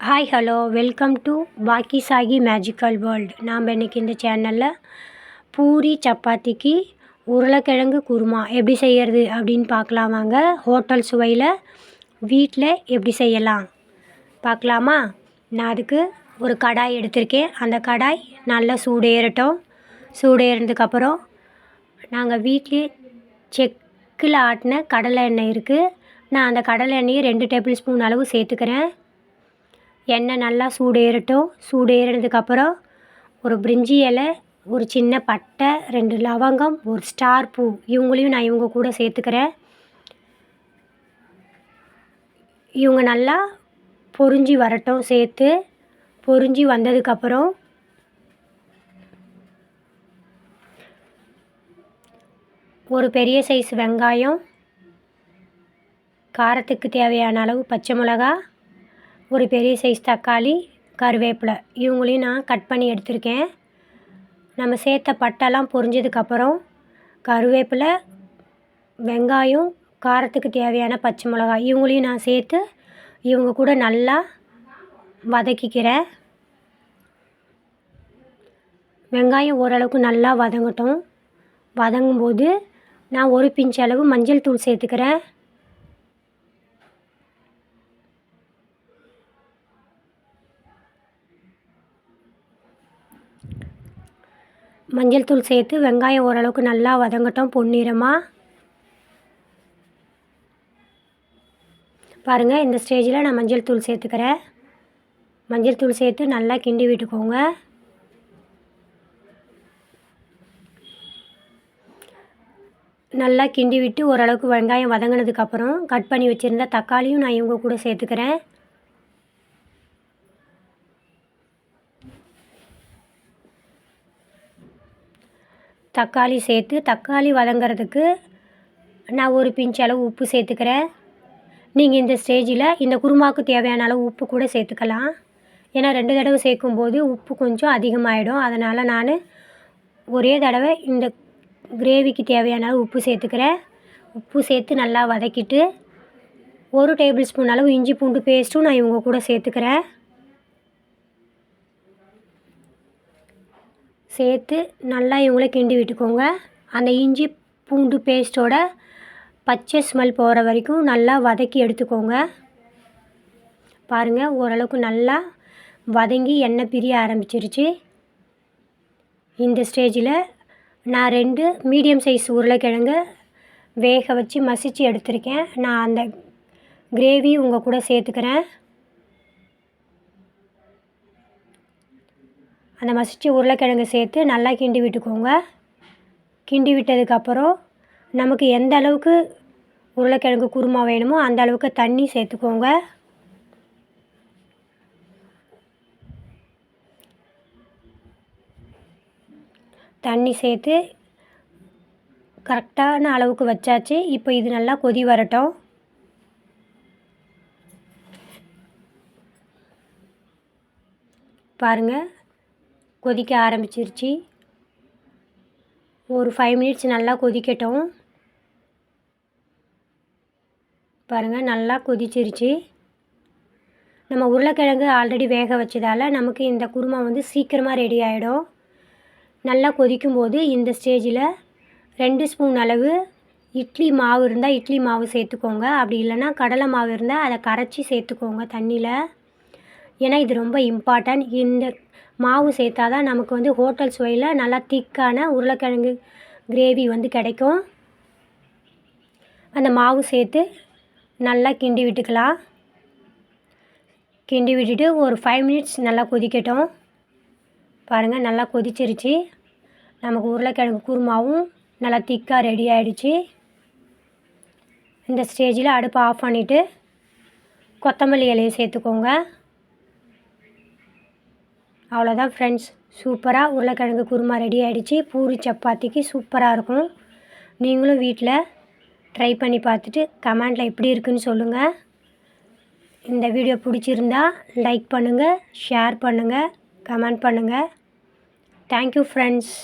Hi hello welcome to பாக்கி சாகி magical world நாம் இன்றைக்கி இந்த சேனலில் பூரி சப்பாத்திக்கு உருளைக்கிழங்கு குருமா எப்படி செய்கிறது அப்படின்னு பார்க்கலாம் வாங்க. ஹோட்டல் சுவையில் வீட்டில் எப்படி செய்யலாம் பார்க்கலாமா? நான் அதுக்கு ஒரு கடாய் எடுத்திருக்கேன். அந்த கடாய் நல்லா சூடேறட்டும். சூடேறினதுக்கப்புறம் நாங்கள் வீட்டிலே செக்கில் ஆட்டின கடலை எண்ணெய் இருக்குது நான் அந்த கடலை எண்ணெயை ரெண்டு டேபிள் ஸ்பூன் அளவு சேர்த்துக்கிறேன். எண்ணெய் நல்லா சூடேறட்டும். சூடேறினதுக்கப்புறம் ஒரு பிரிஞ்சி இலை ஒரு சின்ன பட்டை ரெண்டு லவங்கம் ஒரு ஸ்டார் பூ. இவங்களையும் நான் இவங்க கூட சேர்த்துக்கிறேன். இவங்க நல்லா பொறிஞ்சி வரட்டும் சேர்த்து. பொறிஞ்சி வந்ததுக்கப்புறம் ஒரு பெரிய சைஸ் வெங்காயம் காரத்துக்கு தேவையான அளவு பச்சை மிளகா ஒரு பெரிய சைஸ் தக்காளி கருவேப்பிலை. இவங்களையும் நான் கட் பண்ணி எடுத்திருக்கேன். நம்ம சேர்த்த பட்டெல்லாம் பொரிஞ்சதுக்கப்புறம் கருவேப்பிலை வெங்காயம் காரத்துக்கு தேவையான பச்சை மிளகாய் இவங்களையும் நான் சேர்த்து இவங்க கூட நல்லா வதக்கிக்கிறேன் வெங்காயம் ஓரளவுக்கு நல்லா வதங்கட்டும். வதங்கும்போது நான் ஒரு பிஞ்ச் அளவு மஞ்சள் தூள் சேர்த்துக்கிறேன். மஞ்சள் தூள் சேர்த்து வெங்காயம் ஓரளவுக்கு நல்லா வதங்கட்டும் பொன்னிறமாக பாருங்கள் இந்த ஸ்டேஜில் நான் மஞ்சள் தூள் சேர்த்துக்கிறேன். மஞ்சள் தூள் சேர்த்து நல்லா கிண்டி விட்டுக்கோங்க. நல்லா கிண்டி விட்டு ஓரளவுக்கு வெங்காயம் வதங்கினதுக்கப்புறம் கட் பண்ணி வச்சுருந்த தக்காளியும் நான் இவங்க கூட சேர்த்துக்கிறேன். தக்காளி சேர்த்து தக்காளி வதங்கிறதுக்கு நான் ஒரு பிஞ்ச் அளவு உப்பு சேர்த்துக்கிறேன். நீங்கள் இந்த ஸ்டேஜில் இந்த குருமாவுக்கு தேவையான அளவு உப்பு கூட சேர்த்துக்கலாம். ஏன்னா ரெண்டு தடவை சேர்க்கும்போது உப்பு கொஞ்சம் அதிகமாகிடும் அதனால் நான் ஒரே தடவை இந்த கிரேவிக்கு தேவையான அளவு உப்பு சேர்த்துக்கிறேன். உப்பு சேர்த்து நல்லா வதக்கிட்டு ஒரு டேபிள் ஸ்பூன் அளவு இஞ்சி பூண்டு பேஸ்ட்டும் நான் இவங்க கூட சேர்த்துக்கிறேன். சேர்த்து நல்லா இவங்கள கிண்டி விட்டுக்கோங்க. அந்த இஞ்சி பூண்டு பேஸ்ட்டோட பச்சை ஸ்மெல் போகிற வரைக்கும் நல்லா வதக்கி எடுத்துக்கோங்க. பாருங்கள் ஓரளவுக்கு நல்லா வதங்கி எண்ணெய் பிரிய ஆரம்பிச்சிருச்சு. இந்த ஸ்டேஜில் நான் ரெண்டு மீடியம் சைஸ் உருளைக்கிழங்கு வேக வச்சு மசித்து எடுத்திருக்கேன். நான் அந்த கிரேவி உங்கள் கூட சேர்த்துக்கிறேன். அந்த மசித்த உருளைக்கிழங்கு சேர்த்து நல்லா கிண்டி விட்டுக்கோங்க. கிண்டி விட்டதுக்கப்புறம் நமக்கு எந்த அளவுக்கு உருளைக்கிழங்கு குருமா வேணுமோ அந்த அளவுக்கு தண்ணி சேர்த்துக்கோங்க. தண்ணி சேர்த்து கரெக்டான அளவுக்கு வச்சாச்சு. இப்போ இது நல்லா கொதி வரட்டும். பாருங்கள் கொதிக்க ஆரம்பிச்சிருச்சு. ஒரு ஃபைவ் மினிட்ஸ் நல்லா கொதிக்கட்டும். பாருங்கள் நல்லா கொதிச்சிருச்சு. நம்ம உருளைக்கிழங்கு ஆல்ரெடி வேக வச்சதால் நமக்கு இந்த குருமா வந்து சீக்கிரமாக ரெடி ஆகிடும் நல்லா கொதிக்கும்போது இந்த ஸ்டேஜில் ரெண்டு ஸ்பூன் அளவு இட்லி மாவு இருந்தால் இட்லி மாவு சேர்த்துக்கோங்க. அப்படி இல்லைன்னா கடலை மாவு இருந்தால் அதை கரைச்சி சேர்த்துக்கோங்க தண்ணியில். ஏன்னா இது ரொம்ப இம்பார்ட்டன்ட் இந்த மாவு சேர்த்தா தான் நமக்கு வந்து ஹோட்டல் சுவையில் நல்லா திக்கான உருளைக்கிழங்கு கிரேவி வந்து கிடைக்கும். அந்த மாவு சேர்த்து நல்லா கிண்டி விட்டுக்கலாம். கிண்டி விட்டுட்டு ஒரு ஃபைவ் மினிட்ஸ் நல்லா கொதிக்கட்டும். பாருங்கள் நல்லா கொதிச்சிருச்சு. நமக்கு உருளைக்கிழங்கு குருமாவும் நல்லா திக்காக ரெடி ஆகிடுச்சு இந்த ஸ்டேஜில் அடுப்பை ஆஃப் பண்ணிவிட்டு கொத்தமல்லி இலையை சேர்த்துக்கோங்க. அவ்வளோதான் ஃப்ரெண்ட்ஸ் சூப்பராக உருளைக்கிழங்கு குருமா ரெடி ஆகிடுச்சு பூரி சப்பாத்திக்கு சூப்பராக இருக்கும் நீங்களும் வீட்டில் ட்ரை பண்ணி பார்த்துட்டு கமெண்டில் எப்படி இருக்குன்னு சொல்லுங்கள் இந்த வீடியோ பிடிச்சிருந்தா லைக் பண்ணுங்கள் ஷேர் பண்ணுங்கள் கமெண்ட் பண்ணுங்கள் தேங்க்யூ ஃப்ரெண்ட்ஸ்